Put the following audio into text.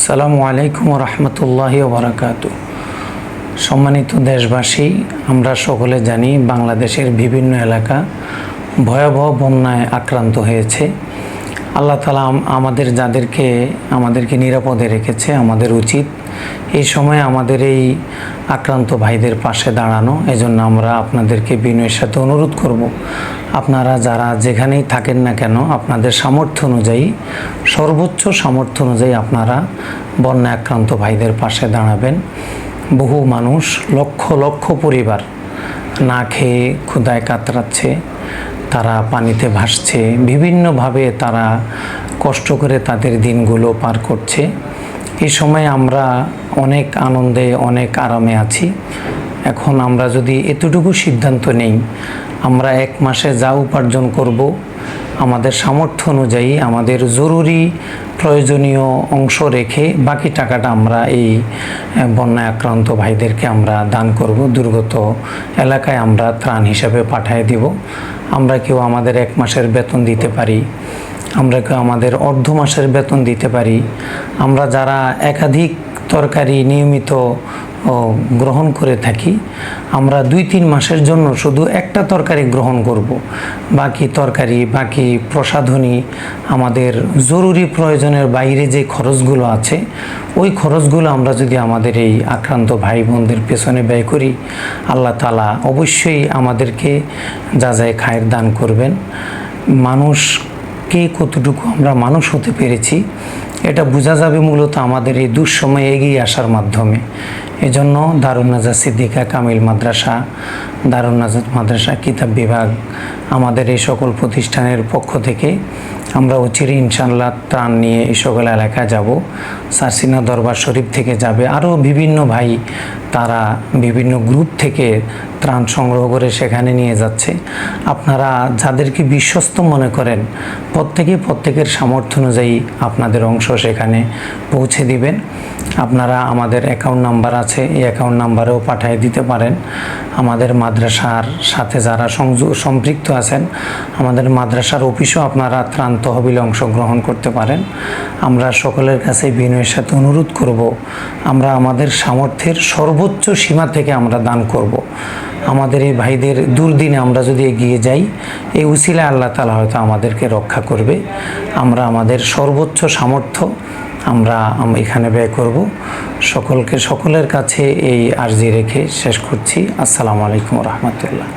আসসালামু আলাইকুম রহমতুল্লাহ বারাকাত সম্মানিত দেশবাসী, আমরা সকলে জানি বাংলাদেশের বিভিন্ন এলাকা ভয়াবহ বন্যায় আক্রান্ত হয়েছে। আল্লাহ তালা আম- আমাদের যাদেরকে, আমাদেরকে নিরাপদে রেখেছে, আমাদের উচিত এই সময় আমাদের এই আক্রান্ত ভাইদের পাশে দাঁড়ানো। এজন্য আমরা আপনাদেরকে বিনয়ের সাথে অনুরোধ করব, আপনারা যারা যেখানেই থাকেন না কেন, আপনাদের সামর্থ্য অনুযায়ী, সর্বোচ্চ সামর্থ্য অনুযায়ী আপনারা বন্যা আক্রান্ত ভাইদের পাশে দাঁড়াবেন। বহু মানুষ, লক্ষ লক্ষ পরিবার না খেয়ে ক্ষুদায় কাতরাচ্ছে তারা পানিতে ভাসছে। বিভিন্নভাবে তারা কষ্ট করে তাদের দিনগুলো পার করছে। এই সময় আমরা অনেক আনন্দে, অনেক আরামে আছি। এখন আমরা যদি এতটুকু সিদ্ধান্ত নেই, আমরা এক মাসে যা উপার্জন করব, আমাদের সামর্থ্য অনুযায়ী, আমাদের জরুরি প্রয়োজনীয় অংশ রেখে বাকি টাকাটা আমরা এই বন্যা আক্রান্ত ভাইদেরকে আমরা দান করব। দুর্গত এলাকায় আমরা ত্রাণ হিসাবে পাঠিয়ে দিব। আমরা কেউ আমাদের এক মাসের বেতন দিতে পারি, আমরা কেউ আমাদের অর্ধ মাসের বেতন দিতে পারি, আমরা যারা একাধিক তরকারি নিয়মিত গ্রহণ করে থাকি। আমরা দুই তিন মাসের জন্য শুধু একটা তরকারি গ্রহণ করব। বাকি তরকারি, বাকি প্রসাধনী, আমাদের জরুরি প্রয়োজনের বাইরে যে খরচগুলো আছে, ওই খরচগুলো আমরা যদি আমাদের এই আক্রান্ত ভাই বোনদের পেছনে ব্যয় করি, আল্লাহ তালা অবশ্যই আমাদেরকে যা যায় খায়ের দান করবেন। মানুষ কে কতটুকু আমরা মানুষ হতে পেরেছি এটা বোঝা যাবে মূলত আমাদের এই দুঃসময়ে এগিয়ে আসার মাধ্যমে। এজন্য দারুণ নাজার সিদ্দিকা কামিল মাদ্রাসা, দারুণ নাজার মাদ্রাসা কিতাব বিভাগ আমাদের এই সকল প্রতিষ্ঠানের পক্ষ থেকে আমরা অচিরে ইনশাল্লাহ ত্রাণ নিয়ে এই সকল এলাকায় যাব। সারসিনা দরবার শরীফ থেকে যাবে। আরও বিভিন্ন ভাই তারা বিভিন্ন গ্রুপ থেকে ত্রাণ সংগ্রহ করে সেখানে নিয়ে যাচ্ছে। আপনারা যাদেরকে বিশ্বস্ত মনে করেন, প্রত্যেকে প্রত্যেকের সামর্থ্য অনুযায়ী আপনাদের অংশ সেখানে পৌঁছে দিবেন। আপনারা আমাদের অ্যাকাউন্ট নাম্বার আছে, এই অ্যাকাউন্ট নাম্বারেও পাঠিয়ে দিতে পারেন। আমাদের মাদ্রাসার সাথে যারা সম্পৃক্ত আছেন, আমাদের মাদ্রাসার অফিসেও আপনারা ত্রাণ তহবিলে অংশগ্রহণ করতে পারেন। আমরা সকলের কাছে বিনয়ের সাথে অনুরোধ করব, আমরা আমাদের সামর্থ্যের সর্বোচ্চ সীমা থেকে আমরা দান করব। আমাদের এই ভাইদের দুর্দিনে আমরা যদি এগিয়ে যাই, এই উসিলা আল্লাহ তালা হয়তো আমাদেরকে রক্ষা করবে। আমরা আমাদের সর্বোচ্চ সামর্থ্য আমরা এখানে ব্যয় করব। সকলকে, সকলের কাছে এই আর্জি রেখে শেষ করছি। আসসালামু আলাইকুম রহমতুল্লাহ।